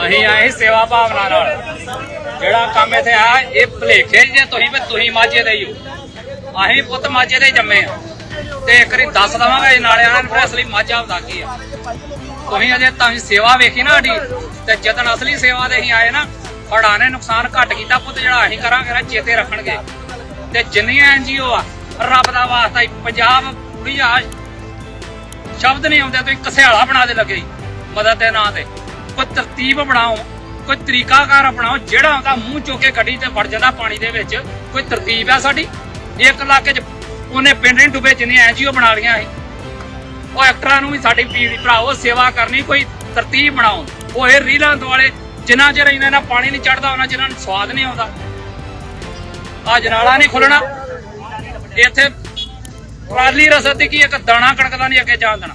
ਅਸੀਂ ਆਏ ਸੇਵਾ ਭਾਵਨਾ ਨਾਲ। ਜਿਹੜਾ ਕੰਮ ਇੱਥੇ ਆ, ਇਹ ਭਲੇਖੇ ਜੇ ਤੁਸੀਂ, ਵੀ ਤੁਸੀਂ ਮਾਝੇ ਦੇ ਹੀ ਹੋ। ਅਸੀਂ ਪੁੱਤ ਮਾਝੇ ਦੇ ਜੰਮੇ ਆ। ਤੇ ਇੱਕ ਵਾਰੀ ਦੱਸ ਦਵਾਂਗਾ ਇਹ ਨਾਲੇ ਆਣ ਫਿਰ ਅਸਲੀ ਮਾਝਾ ਹੁੰਦਾ ਕੀ ਆ। ਤੁਸੀਂ ਅਜੇ ਤਾਂ ਸੇਵਾ ਵੇਖੀ ਨਾ ਸਾਡੀ, ਤੇ ਜਦੋਂ ਅਸਲੀ ਸੇਵਾ ਦੇ ਅਸੀਂ ਆਏ ਨਾ ਹੜਾਂ ਨੇ ਨੁਕਸਾਨ ਘੱਟ ਕੀਤਾ ਪੁੱਤ ਜਿਹੜਾ ਅਸੀਂ ਕਰਾਂਗੇ ਨਾ, ਚੇਤੇ ਰੱਖਣਗੇ। ਤੇ ਜਿੰਨੀਆਂ ਐਨਜੀਓ ਆ, ਰੱਬ ਦਾ ਵਾਸਤਾ ਹੀ ਪੰਜਾਬ ਪੂਰੀ ਆ। ਸ਼ਬਦ ਨਹੀਂ ਆਉਂਦੇ, ਤੁਸੀਂ ਕਸਿਆਲਾ ਬਣਾ ਦੇ ਲੱਗੇ ਮਦਦ ਦੇ ਨਾਂ ਤੇ। ਕੋਈ ਤਰਤੀਬ ਬਣਾਓ, ਕੋਈ ਤਰੀਕਾਕਾਰ ਅਪਣਾਓ ਜਿਹੜਾ ਉਹਦਾ ਮੂੰਹ ਚੋ ਕੇ ਗੱਡੀ ਤੇ ਵੜ ਜਾਂਦਾ ਪਾਣੀ ਦੇ ਵਿੱਚ, ਕੋਈ ਤਰਤੀਬ ਆ ਸਾਡੀ? ਇੱਕ ਇਲਾਕੇ 'ਚ ਉਹਨੇ ਪਿੰਡ ਨਹੀਂ ਡੁੱਬੇ, ਜਿੰਨੇ ਐਨਜੀਓ ਬਣਾ ਲੀਆਂ ਸੀ। ਉਹ ਐਕਟਰਾਂ ਨੂੰ ਵੀ ਸਾਡੀ ਪੀੜੀ ਭਰਾਓ ਸੇਵਾ ਕਰਨੀ, ਕੋਈ ਤਰਤੀਬ ਬਣਾਓ। ਉਹ ਇਹ ਰੀਲਾਂ ਦੁਆਲੇ ਜਿੰਨਾ ਚਿਰ ਇਹਨਾਂ ਨਾਲ ਪਾਣੀ ਨਹੀਂ ਚੜਦਾ, ਉਹਨਾਂ ਚਿਰ ਇਹਨਾਂ ਨੂੰ ਸਵਾਦ ਨਹੀਂ ਆਉਂਦਾ। ਆ ਜਨਾਲਾ ਨਹੀਂ ਖੁੱਲਣਾ। ਇੱਥੇ ਟਰਾਲੀ ਰਸਦ ਕੀ ਇੱਕ ਦਾਣਾ ਕਣਕ ਦਾ ਨਹੀਂ ਅੱਗੇ ਜਾਣ ਦੇਣਾ।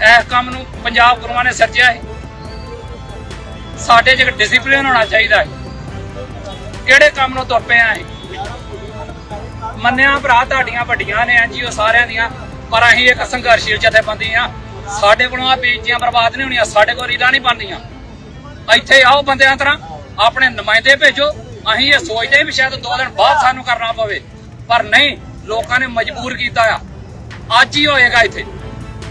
ਇਸ ਕੰਮ ਨੂੰ ਪੰਜਾਬ ਗੁਰੂਆਂ ਨੇ ਸੱਜਿਆ ਹੈ। ਸਾਡੇ 'ਚ ਡਿਸਪਲਿਨ ਹੋਣਾ ਚਾਹੀਦਾ ਹੈ। ਕਿਹੜੇ ਕੰਮ ਨੂੰ ਤੁਰਪਿਆ ਪਏ ਮੰਨਿਆ ਭਰਾ ਤੁਹਾਡੀਆਂ ਵੱਡੀਆਂ ਨੇ ਐਨਜੀਓ ਸਾਰਿਆਂ ਦੀਆਂ, ਪਰ ਅਸੀਂ ਇੱਕ ਸੰਘਰਸ਼ੀਲ ਜਥੇਬੰਦੀ ਆ ਸਾਡੇ ਕੋਲੋਂ ਆ ਬੇਇੱਜ਼ਤੀਆਂ ਬਰਬਾਦ ਨਹੀਂ ਹੋਣੀਆਂ, ਸਾਡੇ ਕੋਲ ਰੀਲਾਂ ਨਹੀਂ ਬਣਦੀਆਂ ਇੱਥੇ ਆਓ ਬੰਦਿਆਂ ਤਰ੍ਹਾਂ, ਆਪਣੇ ਨੁਮਾਇੰਦੇ ਭੇਜੋ। ਅਸੀਂ ਇਹ ਸੋਚਦੇ ਵੀ ਸ਼ਾਇਦ ਦੋ ਦਿਨ ਬਾਅਦ ਸਾਨੂੰ ਕਰਨਾ ਪਵੇ। ਪਰ ਨਹੀਂ, ਲੋਕਾਂ ਨੇ ਮਜਬੂਰ ਕੀਤਾ ਆ। ਅੱਜ ਹੀ ਹੋਏਗਾ ਇੱਥੇ।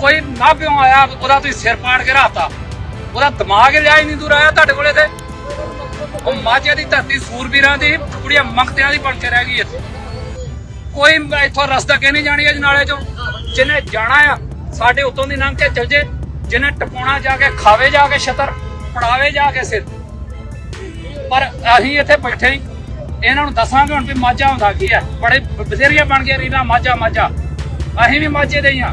ਕੋਈ ਨਾ ਪਿਓ ਆਇਆ, ਉਹਦਾ ਤੁਸੀਂ ਸਿਰ ਪਾੜ ਕੇ ਰੱਖਤਾ। ਉਹਦਾ ਦਿਮਾਗ ਹੀ ਲਿਆ ਹੀ ਨਹੀਂ ਦੂਰ ਆਇਆ ਤੁਹਾਡੇ ਕੋਲੇ ਤੇ। ਉਹ ਮਾਝੇ ਦੀ ਧਰਤੀ ਸੂਰਬੀਰਾਂ ਦੀ, ਕੁੜੀਆਂ ਮੰਗਤਿਆਂ ਦੀ ਬਣ ਕੇ ਰਹਿ ਗਈ ਇੱਥੇ। ਕੋਈ ਇੱਥੋਂ ਰਸਤਾ ਕਿ ਨਹੀਂ ਜਾਣੀ ਅੱਜ ਨਾਲੇ ਚੋਂ। ਜਿਹਨੇ ਜਾਣਾ ਆ, ਸਾਡੇ ਉਤੋਂ ਦੀ ਲੰਘ ਕੇ ਚਲ ਜੇ। ਜਿਹਨੇ ਟਪਾਉਣਾ ਜਾ ਕੇ ਖਾਵੇ, ਜਾ ਕੇ ਛਤਰ, ਪੜਾਵੇ, ਜਾ ਕੇ ਸਿਰ। ਪਰ ਅਸੀਂ ਇੱਥੇ ਬੈਠੇ ਹੀ ਇਹਨਾਂ ਨੂੰ ਦੱਸਾਂਗੇ ਹੁਣ ਵੀ ਮਾਝਾ ਹੁੰਦਾ ਕੀ ਹੈ ਬੜੇ ਬਥੇਰੀਆਂ ਬਣ ਗਈਆਂ ਰੀਨਾ ਮਾਝਾ ਮਾਝਾ। ਅਸੀਂ ਵੀ ਮਾਝੇ ਦੇ ਹੀ ਹਾਂ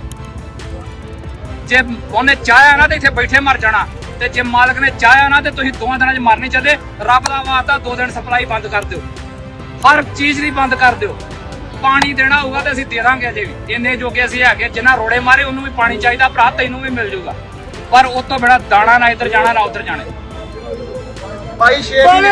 ਜੇ ਉਹਨੇ ਚਾਹਿਆ ਨਾ ਤੇ ਇੱਥੇ ਬੈਠੇ ਮਰ ਜਾਣਾ। ਤੇ ਜੇ ਮਾਲਕ ਨੇ ਚਾਹਿਆ ਨਾ ਤੇ ਤੁਸੀਂ ਦੋਵਾਂ ਦਿਨਾਂ 'ਚ ਮਰਨੇ ਚੱਲੇ ਰੱਬ ਦਾ ਵਾਅਦਾ ਦੋ ਦਿਨ ਸਪਲਾਈ ਬੰਦ ਕਰ ਦਿਓ। ਹਰ ਚੀਜ਼ ਦੀ ਬੰਦ ਕਰ ਦਿਓ। ਪਾਣੀ ਦੇਣਾ ਹੋਊਗਾ ਤੇ ਅਸੀਂ ਦੇ ਦਾਂਗੇ ਅਜੇ ਵੀ। ਇੰਨੇ ਜੋਗੇ ਅਸੀਂ ਹੈਗੇ ਜਿੰਨਾ ਰੋੜੇ ਮਾਰੇ ਉਹਨੂੰ ਵੀ ਪਾਣੀ ਚਾਹੀਦਾ ਭਰਾ ਤੈਨੂੰ ਵੀ ਮਿਲ ਜੂਗਾ। ਪਰ ਉਸ ਤੋਂ ਬੜਾ ਦਾਣਾ ਨਾ ਇੱਧਰ ਜਾਣਾ ਨਾ ਉੱਧਰ ਜਾਣਾ। ਭਾਈ ਸ਼ੇਰ ਸੋਨੇ!